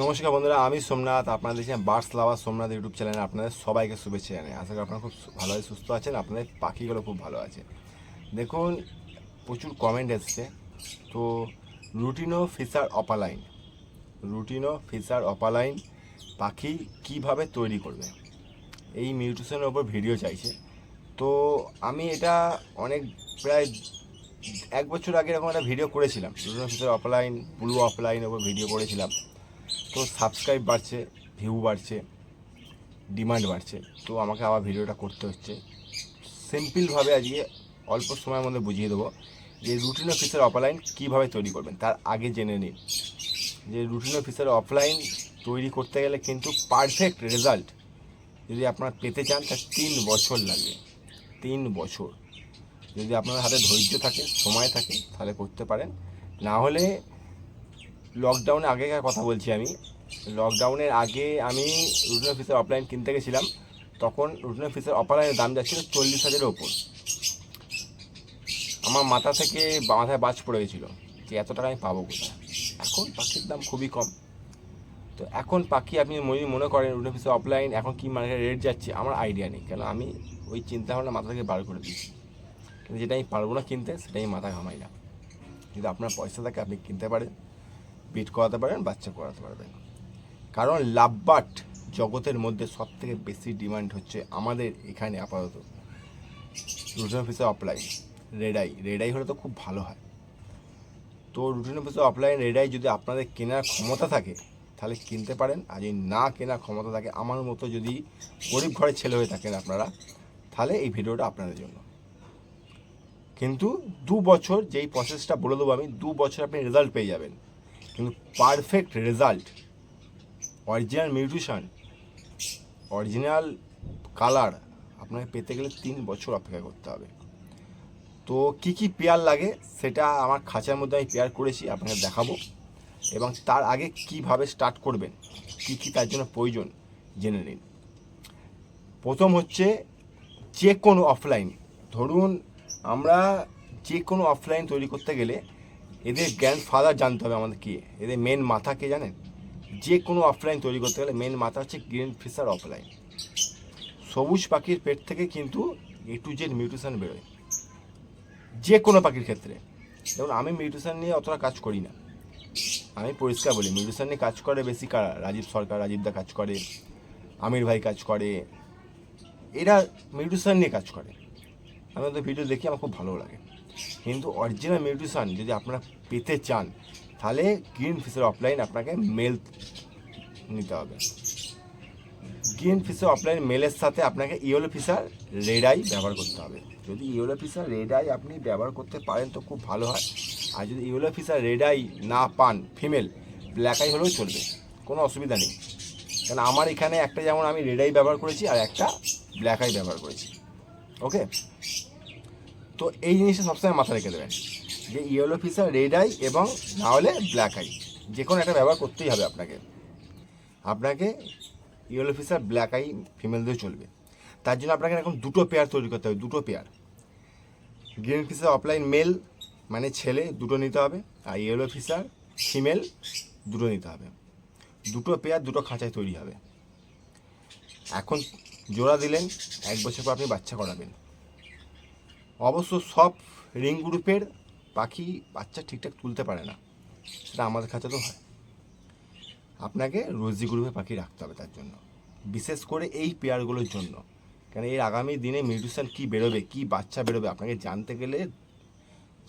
নমস্কার বন্ধুরা, আমি সোমনাথ, আপনারা দেখছেন বার্স লাভার সোমনাথ ইউটিউব চ্যানেলে আপনাদের সবাইকে শুভেচ্ছা জানাই। আশা করি আপনারা খুব ভালোভাবে সুস্থ আছেন, আপনাদের পাখিগুলো খুব ভালো আছে। দেখুন, প্রচুর কমেন্ট এসছে। তো রুটিনো ফিসার অপালাইন রুটিনো ফিসার অপালাইন পাখি কীভাবে তৈরি করবে? এই মিউটেশনের ওপর ভিডিও চাইছে। তো, আমি এটা অনেক, প্রায় এক বছর আগে এরকম একটা ভিডিও করেছিলাম। রুটিনো ফিসার অফলাইন ব্লু অফলাইনের ওপর ভিডিও করেছিলাম। তো সাবস্ক্রাইব বাড়ছে ভিউ বাড়ছে ডিমান্ড বাড়ছে। তো আমাকে আবার ভিডিওটা করতে হচ্ছে। সিম্পলভাবে আজকে অল্প সময়ের মধ্যে বুঝিয়ে দেবো যে রুটিন অফিসের অফলাইন কীভাবে তৈরি করবেন। তার আগে জেনে নিন যে রুটিন অফিসের অফলাইন তৈরি করতে গেলে কিন্তু পারফেক্ট রেজাল্ট যদি আপনারা পেতে চান, তার তিন বছর লাগবে। তিন বছর। যদি আপনার হাতে ধৈর্য থাকে, সময় থাকে, তাহলে করতে পারেন। না হলে লকডাউনে আগেকার কথা বলছি আমি। লকডাউনের আগে আমি রুটিন অফিসের অফলাইন কিনতে গেছিলাম। তখন রুটিন অফিসের অফলাইনের দাম যাচ্ছিল চল্লিশ হাজারের ওপর। আমার মাথা থেকে মাথায় বাজ পড়ে গেছিল যে এত টাকা আমি পাবো কোথায়? এখন পাখির দাম খুবই কম। তো এখন পাখি আপনি মনে করেন রুটিন অফিসের অফলাইন এখন কি মার্কেটে রেট যাচ্ছে, আমার আইডিয়া নেই। কেন আমি ওই চিন্তা ভাবনা মাথা থেকে বার করে দিয়েছি। কিন্তু যেটা আমি পারব না কিনতে সেটাই আমি মাথা ঘামাই না। আপনার পয়সা থাকে, আপনি কিনতে পারেন। বিট করাতে পারেন, বাচ্চা করাতে পারবেন। কারণ লাভবাট জগতের মধ্যে সব থেকে বেশি ডিমান্ড হচ্ছে আমাদের এখানে আপাতত। রুটিন অফিসে অফলাইন রেডাই রেডাই হলে তো খুব ভালো হয়। তো রুটিন অফিসে অফলাইন রেডাই যদি আপনাদের কেনার ক্ষমতা থাকে, তাহলে কিনতে পারেন। আর যদি না কেনার ক্ষমতা থাকে, আমার মতো যদি গরিব ঘরের ছেলে হয়ে থাকেন আপনারা, তাহলে এই ভিডিওটা আপনাদের জন্য। কিন্তু দু বছর যেই প্রসেসটা বলে দেবো আমি, দু বছর আপনি রেজাল্ট পেয়ে যাবেন। কিন্তু perfect result original nutrition original colour আপনাকে পেতে গেলে তিন বছর অপেক্ষা করতে হবে। তো কি কি পেয়ার লাগে সেটা আমার খাঁচার মধ্যে আমি পেয়ার করেছি আপনাকে দেখাবো। এবং তার আগে কীভাবে স্টার্ট করবেন, কি কি তার জন্য প্রয়োজন জেনে নিন। প্রথম হচ্ছে যে কোনো অফলাইন ধরুন আমরা যে কোনো অফলাইন তৈরি করতে গেলে এদের গ্র্যান্ড ফাদার জানতে হবে আমাদের কে? এদের মেন মাথা কে জানেন? যে কোনো অফলাইন তৈরি করতে গেলে মেন মাথা হচ্ছে গ্রিন ফিশার অফলাইন সবুজ পাখির পেট থেকে কিন্তু এ টু জেড মিউটেশন বেরোয়। যে কোনো পাখির ক্ষেত্রে। যেমন আমি মিউটেশন নিয়ে অতটা কাজ করি না। আমি পরিষ্কার বলি মিউটেশন নিয়ে কাজ করে বেশি কারা? রাজীব সরকার রাজীবদা কাজ করে, আমির ভাই কাজ করে। এরা মিউটেশন নিয়ে কাজ করে। আমি ওদের ভিডিও দেখি আমার খুব ভালো লাগে। কিন্তু অরিজিনাল মিউটেশন যদি আপনারা পেতে চান, তাহলে গ্রিন ফিশের অফলাইন আপনাকে মেল নিতে হবে। গ্রিন ফিশের অফলাইন মেলের সাথে আপনাকে ইয়েলো ফিশার রেড আই ব্যবহার করতে হবে। যদি ইয়েলো ফিশার রেড আই আপনি ব্যবহার করতে পারেন তো খুব ভালো হয়। আর যদি ইয়েলো ফিশার রেড আই না পান ফিমেল ব্ল্যাক আই হলেও চলবে, কোনো অসুবিধা নেই। কারণ আমার এখানে একটা যেমন আমি রেড আই ব্যবহার করেছি আর একটা ব্ল্যাক আই ব্যবহার করেছি। ওকে তো এই জিনিসটা সবসময় মাথায় রেখে দেবেন। যে ইয়েলো ফিশার রেড আই এবং না হলে ব্ল্যাক আই যে কোনো একটা ব্যবহার করতেই হবে আপনাকে। আপনাকে yellow Fischer black eye female দিয়ে চলবে। তার জন্য আপনাকে এরকম দুটো পেয়ার তৈরি করতে হবে, দুটো pair green Fischer opaline male মানে ছেলে, দুটো নিতে হবে। আর ইয়েলো ফিশার ফিমেল দুটো নিতে হবে। দুটো পেয়ার দুটো খাঁচায় তৈরি হবে। এখন জোড়া দিলেন, এক বছর পর আপনি বাচ্চা করাবেন। অবশ্য সব রিং গ্রুপের পাখি বাচ্চা ঠিকঠাক তুলতে পারে না, সেটা আমাদের কাছে তো হয়। আপনাকে রোজি গ্রুপে পাখি রাখতে হবে তার জন্য, বিশেষ করে এই পেয়ারগুলোর জন্য। কেন এর আগামী দিনে মিউটিশন কী বেরোবে, কী বাচ্চা বেরোবে, আপনাকে জানতে গেলে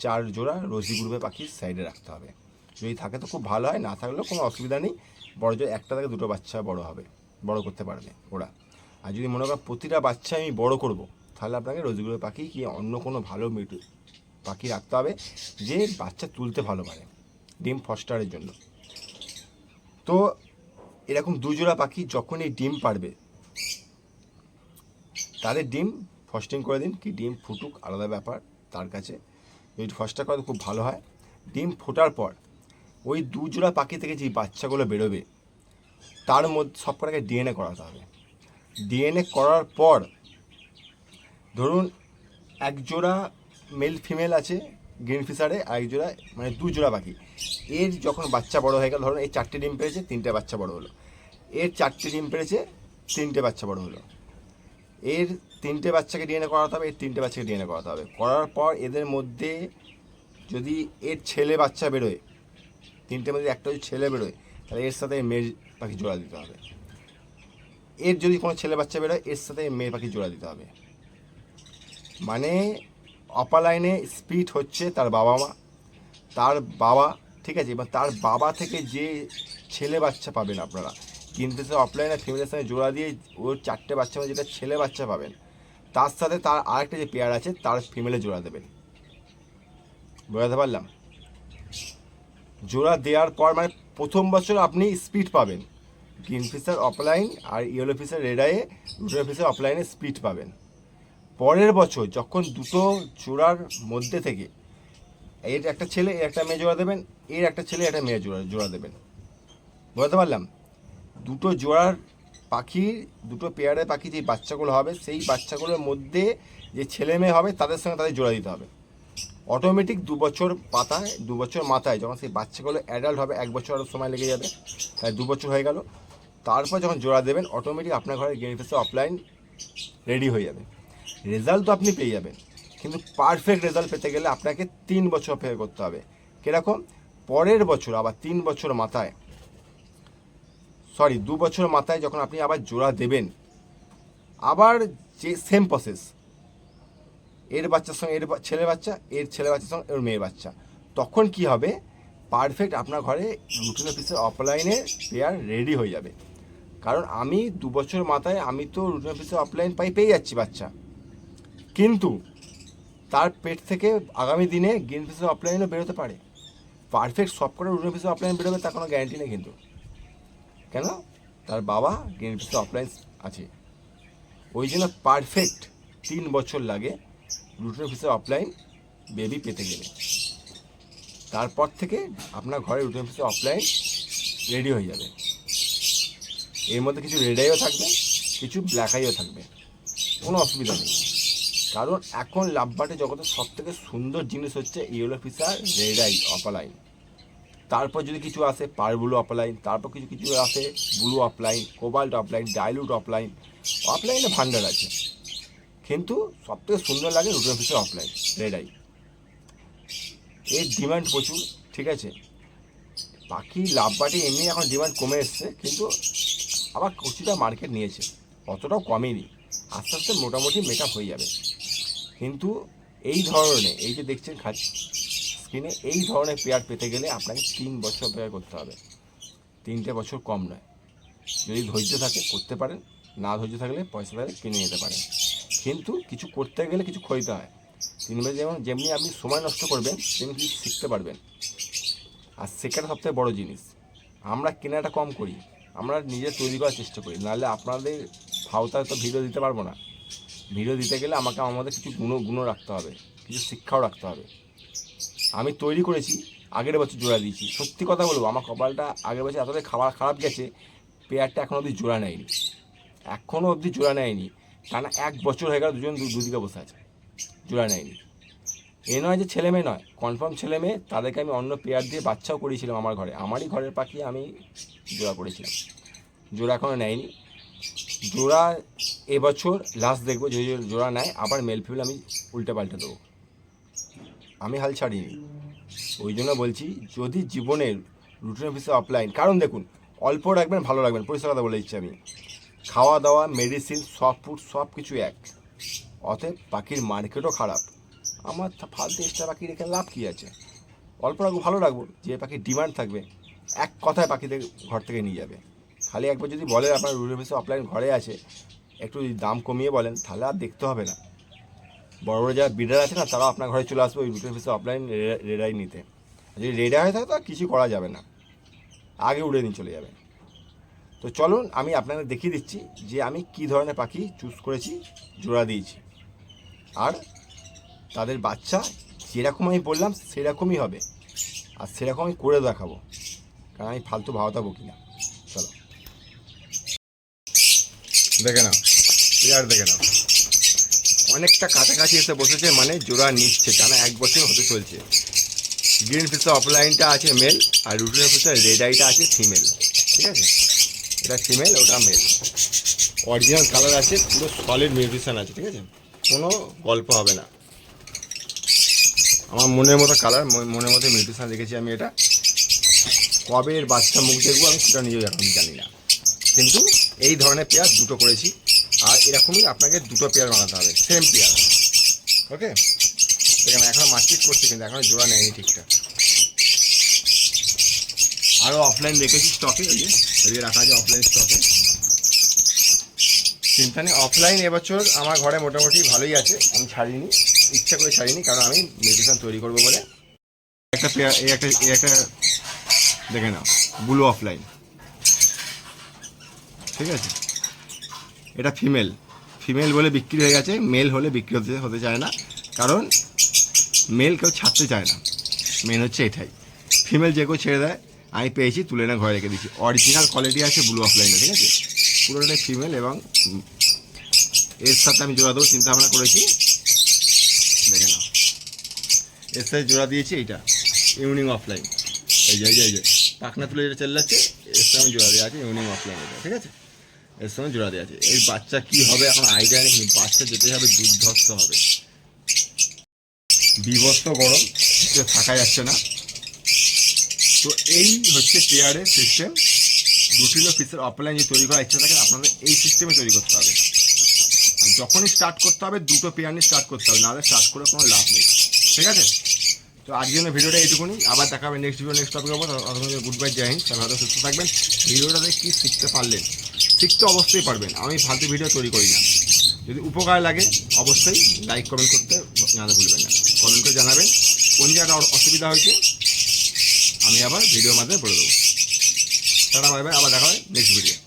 চার জোড়া রোজি গ্রুপে পাখি সাইডে রাখতে হবে। যদি থাকে তো খুব ভালো হয়, না থাকলেও কোনো অসুবিধা নেই। বড় জোর একটা থেকে দুটো বাচ্চা বড় হবে, বড় করতে পারবে ওরা। আর যদি মনে করেন প্রতিটা বাচ্চা আমি বড় করব, তাহলে আপনাকে রোজগুলো পাখি কি অন্য কোনো ভালো মিটু পাখি রাখতে হবে, যে বাচ্চা তুলতে ভালো পারে ডিম ফস্টারের জন্য। তো এরকম দুজোড়া পাখি যখনই ডিম পারবে, তাদের ডিম ফস্টিং করে দিন কি ডিম ফুটুক, আলাদা ব্যাপার তার কাছে। যদি ফস্টার করে খুব ভালো হয়, ডিম ফোটার পর ওই দুজোড়া পাখি থেকে যে বাচ্চাগুলো বেরোবে, তার মধ্যে সব কটাকে ডিএনএ করাতে হবে। ডিএনএ করার পর ধরুন এক জোড়া মেল ফিমেল আছে গ্রিন ফিশারে আর এক জোড়া মানে দু জোড়া পাখি। এর যখন বাচ্চা বড় হয়ে গেল ধরুন এই চারটে ডিম পেরেছে, তিনটে বাচ্চা বড় হলো। এর চারটে ডিম পেরেছে, তিনটে বাচ্চা বড় হলো। এর তিনটে বাচ্চাকে ডিএনএ করাতে হবে, এর তিনটে বাচ্চাকে ডিএনএ করাতে হবে। করার পর এদের মধ্যে যদি এর ছেলে বাচ্চা বেরোয়, তিনটের মধ্যে একটা যদি ছেলে বেরোয়, তাহলে এর সাথে মেয়ে পাখি জোড়া দিতে হবে। এর যদি কোনো ছেলে বাচ্চা বেরোয়, এর সাথে মেয়ে পাখি জোড়া দিতে হবে। মানে অপালাইনে স্পিড হচ্ছে তার বাবা মা। তার বাবা, ঠিক আছে, এবার তার বাবা থেকে যে ছেলে বাচ্চা পাবেন আপনারা, কিন্তু সে অফলাইনে ফিমেলের সঙ্গে জোড়া দিয়ে ওর চারটে বাচ্চা মধ্যে যেটা ছেলে বাচ্চা পাবেন, তার সাথে তার আরেকটা যে পেয়ার আছে, তার ফিমেলে জোড়া দেবেন। বোঝাতে পারলাম? জোড়া দেওয়ার পর মানে প্রথম বছর আপনি স্পিড পাবেন। গ্রিন ফিশার অফলাইন আর ইয়েলো ফিসার রেড আইয়ে ফিসার অফলাইনে স্পিড পাবেন। পরের বছর যখন দুটো জোড়ার মধ্যে থেকে এর একটা ছেলে, এর একটা মেয়ে জোড়া দেবেন, এর একটা ছেলে একটা মেয়ে জোড়া জোড়া দেবেন। বুঝতে পারলাম? দুটো জোড়ার পাখির দুটো পেয়ারের পাখি যে বাচ্চাগুলো হবে, সেই বাচ্চাগুলোর মধ্যে যে ছেলে মেয়ে হবে, তাদের সঙ্গে তাদের জোড়া দিতে হবে। অটোমেটিক দু বছর পাতায়, দু বছর মাথায় যখন সেই বাচ্চাগুলো অ্যাডাল্ট হবে, এক বছর আরও সময় লেগে যাবে, তাই দু বছর হয়ে গেল। তারপর যখন জোড়া দেবেন অটোমেটিক আপনার ঘরে গেনিফেসে অফলাইন রেডি হয়ে যাবে। রেজাল্ট তো আপনি পেয়ে যাবেন। কিন্তু পারফেক্ট রেজাল্ট পেতে গেলে আপনাকে তিন বছর অপেক্ষা করতে হবে। কীরকম? পরের বছর, আবার তিন বছর মাথায়। সরি দু বছর মাথায় যখন আপনি আবার জোড়া দেবেন, আবার যে সেম প্রসেস এর বাচ্চার সঙ্গে এর ছেলে বাচ্চা, এর ছেলে বাচ্চার সঙ্গে এর মেয়ে বাচ্চা। তখন কি হবে? পারফেক্ট আপনার ঘরে রুটিন অফিসের অফলাইনে পেয়ার রেডি হয়ে যাবে। কারণ আমি দু বছর মাথায়, আমি তো রুটিন অফিসে অফলাইন পাই, পেয়ে যাচ্ছি বাচ্চা। কিন্তু তার পেট থেকে আগামী দিনে গ্রিন ফিসের অফলাইনও বেরোতে পারে। পারফেক্ট সব করে রুটিন অফিসে অফলাইন বেরোবে, তার কোনো গ্যারান্টি নেই কিন্তু। কেন? তার বাবা গ্রিন ফিসে অফলাইন আছে। ওই জন্য পারফেক্ট তিন বছর লাগে রুটিন অফিসে অফলাইন বেবি পেতে গেলে। তারপর থেকে আপনার ঘরে রুটিন অফিসে অফলাইন রেডি হয়ে যাবে। এর মধ্যে কিছু রেড আইও থাকবে, কিছু ব্ল্যাক আইও থাকবে। কোনো অসুবিধা নেই। কারণ এখন লাভবাটে জগতের সব থেকে সুন্দর জিনিস হচ্ছে yellow Fischer red eye opaline তারপর যদি কিছু আসে পার ব্লু অফলাইন তারপর কিছু কিছু আসে, blue opaline cobalt opaline dilute opaline অফলাইনে ভান্ডার আছে। কিন্তু সব থেকে সুন্দর লাগে রুটিন অফিসের অফলাইন রেড আই। এর ডিমান্ড প্রচুর, ঠিক আছে? বাকি লাভবাটি এমনি এখন ডিমান্ড কমে এসছে, কিন্তু আবার কিছুটা মার্কেট নিয়েছে, অতটাও কমেনি। আস্তে আস্তে মোটামুটি মেকআপ হয়ে যাবে। কিন্তু এই ধরনের, এই যে দেখছেন খাট স্ক্রিনে, এই ধরনের পেয়ার পেতে গেলে আপনাকে তিন বছর অপেক্ষা করতে হবে। তিনটে বছর কম নয়। যদি ধৈর্য থাকে, করতে পারেন। না ধৈর্য থাকলে পয়সা থাকলে কিনে নিতে পারেন। কিন্তু কিছু করতে গেলে কিছু ক্ষয়তে হয়। তিন বছর যেমন, যেমনি আপনি সময় নষ্ট করবেন, তেমনি কিছু শিখতে পারবেন। আর শেখাটা সবথেকে বড় জিনিস, আমরা কেনাটা কম করি। আমরা নিজে তৈরি করার চেষ্টা করি। নাহলে আপনাদের ফাওতায় তো ভিডিও দিতে পারব না। ভিডিও দিতে গেলে আমাকে আমাদের কিছু গুণ গুণ রাখতে হবে। কিছু শিক্ষাও রাখতে হবে। আমি তৈরি করেছি, আগের বছর জোড়া দিয়েছি। সত্যি কথা বলব, আমার কপালটা আগের বছর এতটাই খাবার খারাপ গেছে, পেয়ারটা এখনও অবধি জোড়া নেয়নি। এখনও অবধি জোড়া নেয়নি। কেন এক বছর হয়ে গেল দুজন দুদিকে বসে আছে, জোড়া নেয়নি। এ নয় যে ছেলে মেয়ে নয় কনফার্ম ছেলে মেয়ে, তাদেরকে আমি অন্য পেয়ার দিয়ে বাচ্চাও করেছিলাম আমার ঘরে। আমারই ঘরের পাখি আমি জোড়া করেছিলাম। জোড়া এখনও নেয়নি। জোড়া এবছর লাস্ট দেখব যদি জোড়া নেয়, আবার মেল ফিমেল আমি উল্টে পাল্টে দেবো। আমি হাল ছাড়িনি। ওই জন্য বলছি, যদি জীবনের রুটিন অফিসে অফলাইন কারণ দেখুন, অল্প রাখবেন, ভালো রাখবেন, পরিষ্কার কথা বলে দিচ্ছি আমি। খাওয়া দাওয়া মেডিসিন সব ফুড সব কিছু এক। অতএব পাখির মার্কেটও খারাপ। আমার ফালতু এক্সট্রা পাখি রেখে লাভ কী আছে? অল্প রাখব, ভালো রাখব, যে পাখির ডিমান্ড থাকবে, এক কথায় পাখিদের ঘর থেকে নিয়ে যাবে। খালি একবার যদি বলেন আপনার রুটিন অফিসে অফলাইন ঘরে আছে, একটু যদি দাম কমিয়ে বলেন, তাহলে আর দেখতে হবে না। বড় বড় যারা বিডার আছে না তারাও আপনার ঘরে চলে আসবে, ওই রুটিন অফিসে অফলাইন রেডাই নিতে। যদি রেডা হয়ে থাকে, তো কিছু করা যাবে না। আগে উড়ে নিয়ে চলে যাবে। তো চলুন, আমি আপনাকে দেখিয়ে দিচ্ছি যে আমি কি ধরনের পাখি চুজ করেছি, জোড়া দিয়েছি। আর তাদের বাচ্চা যেরকম আমি বললাম, সেরকমই হবে। আর সেরকম আমি করে দেখাবো। কারণ আমি ফালতু ভাওতা বকি না চলো দেখে নাও। আর দেখে নাও। অনেকটা কাছাকাছি এসে বসেছে মানে জোড়া নিচ্ছে কেন এক বছর হতে চলছে। গ্রিন ফিসের অফলাইনটা আছে মেল আর রুটিনের ফিসের রেড আইটা আছে ফিমেল ঠিক আছে? এটা ফিমেল ওটা মেল অরিজিনাল কালার আছে, পুরো সলিড মিউজিশিয়ান আছে, ঠিক আছে? কোনো গল্প হবে না। আমার মনের মতো কালার মনের মতো মিউজিশিয়ান রেখেছি আমি এটা। কবে এর বাচ্চা মুখ দেখব আমি সেটা নিজেও এখন জানি না। কিন্তু এই ধরনের পেয়ার দুটো করেছি, আর এরকমই আপনাকে দুটো পেয়ার বানাতে হবে সেম পেয়ার ওকে দেখেন, এখনও মারপিট করছে কিন্তু এখনও জোড়া নেয়নি ঠিকঠাক। আরও অফলাইন রেখেছি স্টকে ওই যে রাখা আছে অফলাইন স্টকে চিন্তা নেই অফলাইন এবছর আমার ঘরে মোটামুটি ভালোই আছে, আমি ছাড়িনি, ইচ্ছা করে ছাড়িনি, কারণ আমি মেডিসিন তৈরি করব বলে। একটা পেয়ার, এই একটা এই একটা, দেখে নাও ব্লু অফলাইন ঠিক আছে? এটা ফিমেল ফিমেল বলে বিক্রি হয়ে গেছে মেল হলে বিক্রি হতে হতে চায় না। কারণ মেল কেউ ছাড়তে চায় না। মেন হচ্ছে এটাই। ফিমেল যে কেউ ছেড়ে দেয়, আমি পেয়েছি, তুলে না ঘরে রেখে দিচ্ছি অরিজিনাল কোয়ালিটি আছে ব্লু অফলাইনে ঠিক আছে? পুরোটাই ফিমেল এবং এর সাথে আমি জোড়া দেবো, চিন্তা ভাবনা করেছি। দেখে নাও। এর সাথে জোড়া দিয়েছি এইটা ইউনিং অফলাইন এই যে এই যে পাখনা তুলে যেটা চলে যাচ্ছে এর সাথে আমি জোড়া দেওয়া আছে ইউনিং অফলাইন এটা, ঠিক আছে? এর সঙ্গে জোড়া দেওয়া আছে। এই বাচ্চা কি হবে? এখন আইডিয়া নেই বাচ্চা যেতে হবে, দুর্ধর্ষ হবে। বিভস্ত গরম কিছু থাকা যাচ্ছে না। তো এই হচ্ছে চেয়ারের সিস্টেম দুটিলো পিসের অফলাইন যে তৈরি করার ইচ্ছা থাকে, আপনাদের এই সিস্টেমে তৈরি করতে হবে। যখনই স্টার্ট করতে হবে, দুটো পেয়ার নিয়ে স্টার্ট করতে হবে, নাহলে স্টার্ট করে কোনো লাভ নেই। ঠিক আছে? তো আজকের জন্য ভিডিওটা এইটুকুনি। আবার দেখা হবে নেক্সট ভিডিও নেক্সট টপিক হব গুড বাই, জয় হিন্দ। সুস্থ থাকবেন। ভিডিওটাতে কী শিখতে পারলেন? শিখতে অবশ্যই পারবেন। আমি ফালতু ভিডিও তৈরি করি না। যদি উপকার লাগে, অবশ্যই লাইক কমেন্ট করতে জানাতে ভুলবেন না। কমেন্ট করে জানাবেন কোন জায়গায় অসুবিধা হয়েছে। আমি আবার ভিডিওর মাধ্যমে বলে দেবো। তারা বাই আবার দেখা হয় নেক্সট ভিডিও